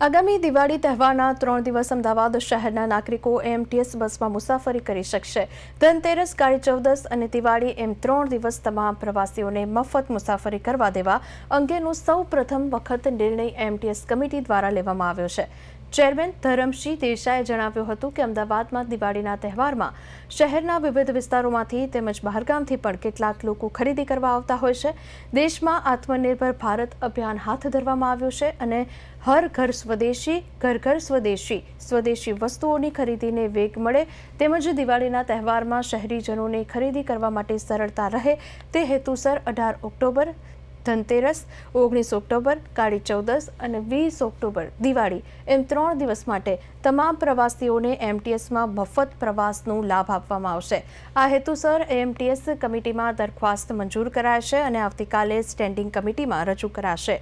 આગામી દિવાળી તહેવારના ત્રણ દિવસ અમદાવાદ શહેરના નાગરિકો એમટીએસ બસમાં મુસાફરી કરી શકશે. ધનતેરસ કાળી ચૌદસ અને દિવાળી એમ ત્રણ દિવસ તમામ પ્રવાસીઓને મફત મુસાફરી કરવા દેવા અંગેનો સૌ પ્રથમ વખત નિર્ણય એમટીએસ કમિટી દ્વારા લેવામાં આવ્યો છે. ચેરમેન ધરમસિંહ દેસાઈએ જણાવ્યું હતું કે અમદાવાદમાં દિવાળીના તહેવારમાં શહેરના વિવિધ વિસ્તારોમાંથી તેમજ બહારગામથી પણ કેટલાક લોકો ખરીદી કરવા આવતા હોય છે. દેશમાં આત્મનિર્ભર ભારત અભિયાન હાથ ધરવામાં આવ્યું છે અને હર ઘર સ્વદેશી, ઘર ઘર સ્વદેશી સ્વદેશી વસ્તુઓની ખરીદીને વેગ મળે તેમજ દિવાળીના તહેવારમાં શહેરીજનોને ખરીદી કરવા માટે સરળતા રહે તે હેતુસર અઢાર ઓક્ટોબર ધનતેરસ, ઓગણીસ ઓક્ટોબર, કાળી ચૌદસ અને વીસ ઓક્ટોબર, દિવાળી એમ ત્રણ દિવસ માટે તમામ પ્રવાસીઓને એમટીએસમાં મફત પ્રવાસનો લાભ આપવામાં આવશે. આ હેતુસર એમટીએસ કમિટીમાં દરખાસ્ત મંજૂર કરાશે અને આવતીકાલે સ્ટેન્ડિંગ કમિટીમાં રજૂ કરાશે.